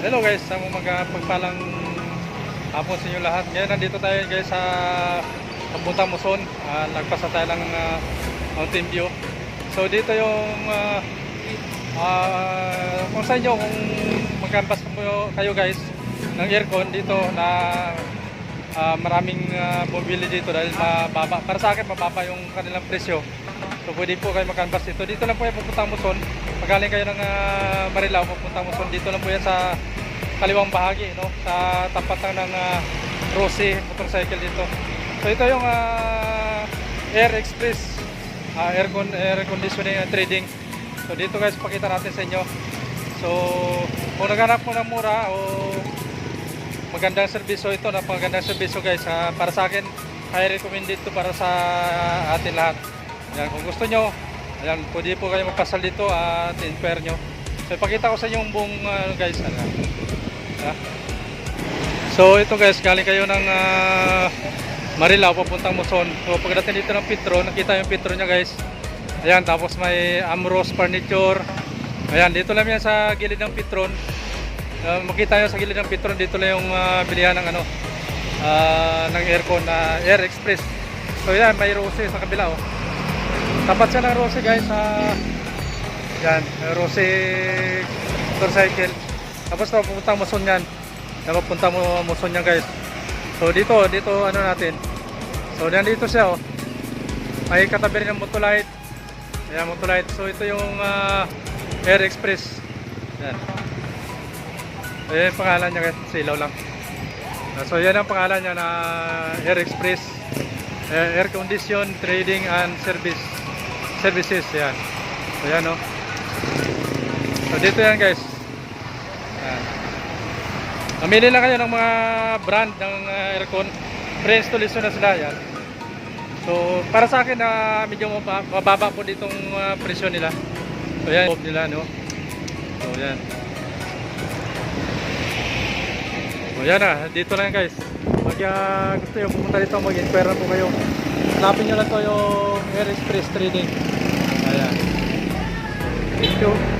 Hello guys, sa mga pagpalang hapon sa inyo lahat. Ngayon nandito tayo guys sa Pabuntang Muson. Uh, nagpasa tayo ng ah, Mountain View. So dito yung uh, uh, kung sa inyo kung magkanpas po kayo guys ng aircon dito na ah, maraming uh, bumili dito dahil mababa. Para sa akin mababa yung kanilang presyo. So pwede po kayo magkanpas dito. Dito lang po yung pupuntang Muson. Pagaling kayo ng uh, Marilao, pupuntang Muson. Dito lang po yan sa kaliwang bahagi, no? Sa tapat lang ng uh, Rossi motorcycle dito. So ito yung ah, Air Express ah, air, air conditioning and trading. So dito guys, pakita natin sa inyo. So kung naghanap mo ng mura o magandang serbisyo ito, napakagandang serbisyo guys. Ah, para sa akin, I recommend ito para sa atin lahat. Yan, kung gusto nyo, ayan, pwede po kayo magpasal dito at inquire nyo. So ipakita ko sa inyo yung buong ano, guys. Ano, So ito guys, galing kayo ng ah, Marilao papuntang Muson. So pagdating dito ng Petro, nakita yung Petro niya guys. Ayan, tapos may Amros Furniture. Ayan, dito lang yan sa gilid ng Petron. Uh, makita nyo sa gilid ng Petron, dito lang yung ah, bilihan ng ano, ah, ng aircon na Air Express. So yan, may Rose sa kabila oh. Tapat siya ng Rose guys sa yan, Rose motorcycle. Tapos papuntang Muson yan. Yan, papunta mo Muson yan guys. So dito, dito ano natin. So nandito siya oh. May katabi rin ng Motolite. Ayan, Motolite. So ito yung ah, Air Express. Yan. Yung pangalan niya guys. Silaw lang. Ah, So yan ang pangalan niya na Air Express. Eh, Air Condition Trading and Service Services. Yan. So yan oh. So dito yan guys. Mamili lang kayo ng mga brand ng uh, aircon. Pre-installation na sila yan. So, para sa akin na medyo maba- mababa po ditong uh, presyo nila. So, yan. Loob nila, no? So, yan. So, yan na. Dito lang guys. Pag uh, gusto nyo pumunta dito, mag-inquire na po kayo. Hanapin nyo lang to yung Air Express Trading. Ayan. Thank you.